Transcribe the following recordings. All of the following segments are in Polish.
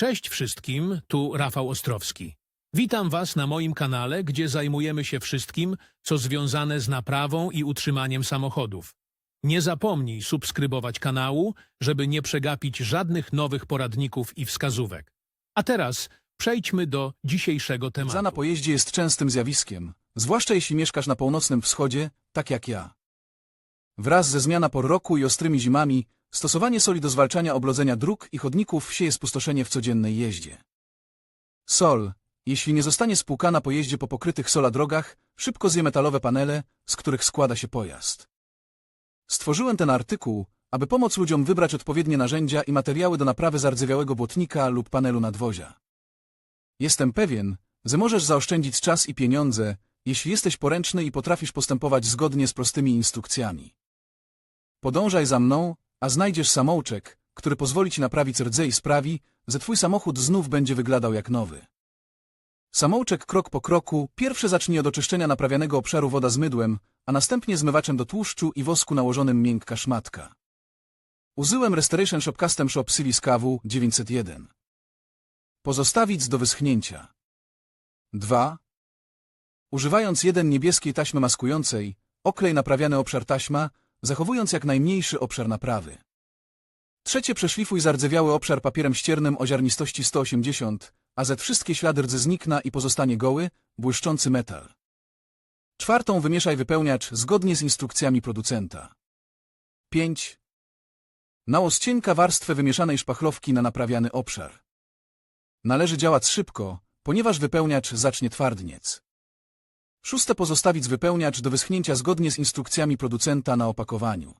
Cześć wszystkim, tu Rafał Ostrowski. Witam Was na moim kanale, gdzie zajmujemy się wszystkim, co związane z naprawą i utrzymaniem samochodów. Nie zapomnij subskrybować kanału, żeby nie przegapić żadnych nowych poradników i wskazówek. A teraz przejdźmy do dzisiejszego tematu. Za na pojeździe jest częstym zjawiskiem, zwłaszcza jeśli mieszkasz na północnym wschodzie, tak jak ja. Wraz ze zmiana por roku i ostrymi zimami, stosowanie soli do zwalczania oblodzenia dróg i chodników sieje spustoszenie w codziennej jeździe. Sol, jeśli nie zostanie spłukana po jeździe po pokrytych sola drogach, szybko zje metalowe panele, z których składa się pojazd. Stworzyłem ten artykuł, aby pomóc ludziom wybrać odpowiednie narzędzia i materiały do naprawy zardzewiałego błotnika lub panelu nadwozia. Jestem pewien, że możesz zaoszczędzić czas i pieniądze, jeśli jesteś poręczny i potrafisz postępować zgodnie z prostymi instrukcjami. Podążaj za mną, a znajdziesz samouczek, który pozwoli ci naprawić rdze i sprawi, że twój samochód znów będzie wyglądał jak nowy. Samouczek krok po kroku, pierwsze zacznij od oczyszczenia naprawianego obszaru woda z mydłem, a następnie zmywaczem do tłuszczu i wosku nałożonym miękka szmatka. Użyłem Restoration Shop Custom Shop Silis KW 901. Pozostawić do wyschnięcia. 2. Używając jeden niebieskiej taśmy maskującej, oklej naprawiany obszar taśma, zachowując jak najmniejszy obszar naprawy. Trzecie przeszlifuj zardzewiały obszar papierem ściernym o ziarnistości 180, a ze wszystkie ślady rdzy znikna i pozostanie goły, błyszczący metal. Czwartą wymieszaj wypełniacz zgodnie z instrukcjami producenta. 5. Nałoż cienka warstwę wymieszanej szpachlowki na naprawiany obszar. Należy działać szybko, ponieważ wypełniacz zacznie twardniec. Szóste pozostawić wypełniacz do wyschnięcia zgodnie z instrukcjami producenta na opakowaniu.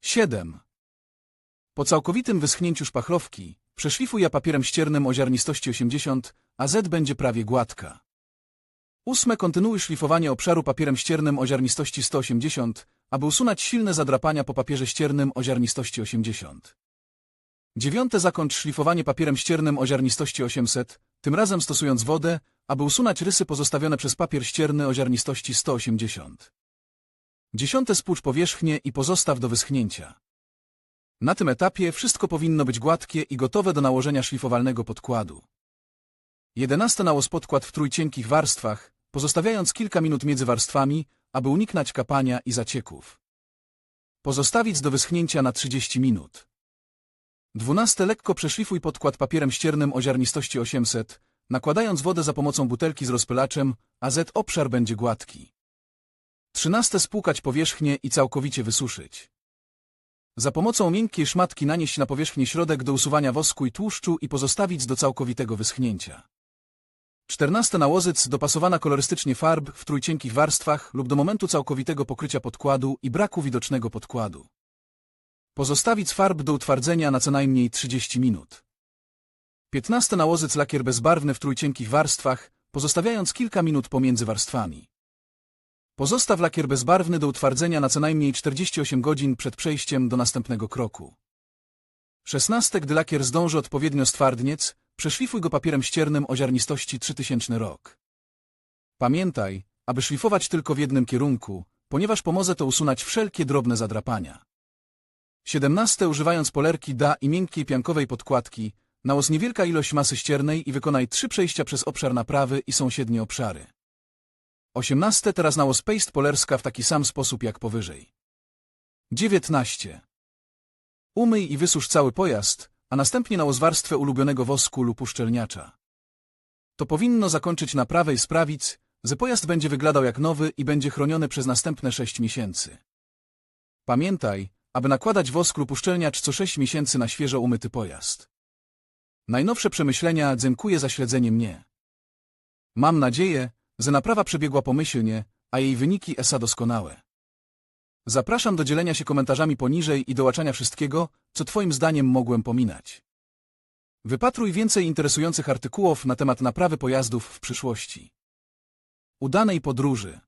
7. Po całkowitym wyschnięciu szpachlowki, przeszlifuj ja papierem ściernym o ziarnistości 80, a Z będzie prawie gładka. Ósme kontynuuj szlifowanie obszaru papierem ściernym o ziarnistości 180, aby usunąć silne zadrapania po papierze ściernym o ziarnistości 80. Dziewiąte zakończ szlifowanie papierem ściernym o ziarnistości 800, tym razem stosując wodę, aby usunąć rysy pozostawione przez papier ścierny o ziarnistości 180. Dziesiąte spłucz powierzchnię i pozostaw do wyschnięcia. Na tym etapie wszystko powinno być gładkie i gotowe do nałożenia szlifowalnego podkładu. Jedenaste nałoż podkład w trójcienkich warstwach, pozostawiając kilka minut między warstwami, aby uniknąć kapania i zacieków. Pozostawić do wyschnięcia na 30 minut. Dwunaste lekko przeszlifuj podkład papierem ściernym o ziarnistości 800, nakładając wodę za pomocą butelki z rozpylaczem, a Z obszar będzie gładki. Trzynaste spłukać powierzchnię i całkowicie wysuszyć. Za pomocą miękkiej szmatki nanieść na powierzchnię środek do usuwania wosku i tłuszczu i pozostawić do całkowitego wyschnięcia. Czternaste nałożyć dopasowana kolorystycznie farb w trójcienkich warstwach lub do momentu całkowitego pokrycia podkładu i braku widocznego podkładu. Pozostawić farb do utwardzenia na co najmniej 30 minut. 15 nałożyć lakier bezbarwny w trójcienkich warstwach, pozostawiając kilka minut pomiędzy warstwami. Pozostaw lakier bezbarwny do utwardzenia na co najmniej 48 godzin przed przejściem do następnego kroku. 16 gdy lakier zdąży odpowiednio stwardniec, przeszlifuj go papierem ściernym o ziarnistości 3000 rok. Pamiętaj, aby szlifować tylko w jednym kierunku, ponieważ pomoże to usunąć wszelkie drobne zadrapania. 17 używając polerki da i miękkiej piankowej podkładki, nałoż niewielka ilość masy ściernej i wykonaj trzy przejścia przez obszar naprawy i sąsiednie obszary. 18 teraz nałoż paste polerska w taki sam sposób jak powyżej. 19. Umyj i wysusz cały pojazd, a następnie nałoż warstwę ulubionego wosku lub uszczelniacza. To powinno zakończyć naprawę i sprawić, że pojazd będzie wyglądał jak nowy i będzie chroniony przez następne 6 miesięcy. Pamiętaj, aby nakładać wosk lub uszczelniacz co 6 miesięcy na świeżo umyty pojazd. Najnowsze przemyślenia dziękuję za śledzenie mnie. Mam nadzieję, że naprawa przebiegła pomyślnie, a jej wyniki ESA doskonałe. Zapraszam do dzielenia się komentarzami poniżej i dołaczania wszystkiego, co Twoim zdaniem mogłem pominąć. Wypatruj więcej interesujących artykułów na temat naprawy pojazdów w przyszłości. Udanej podróży!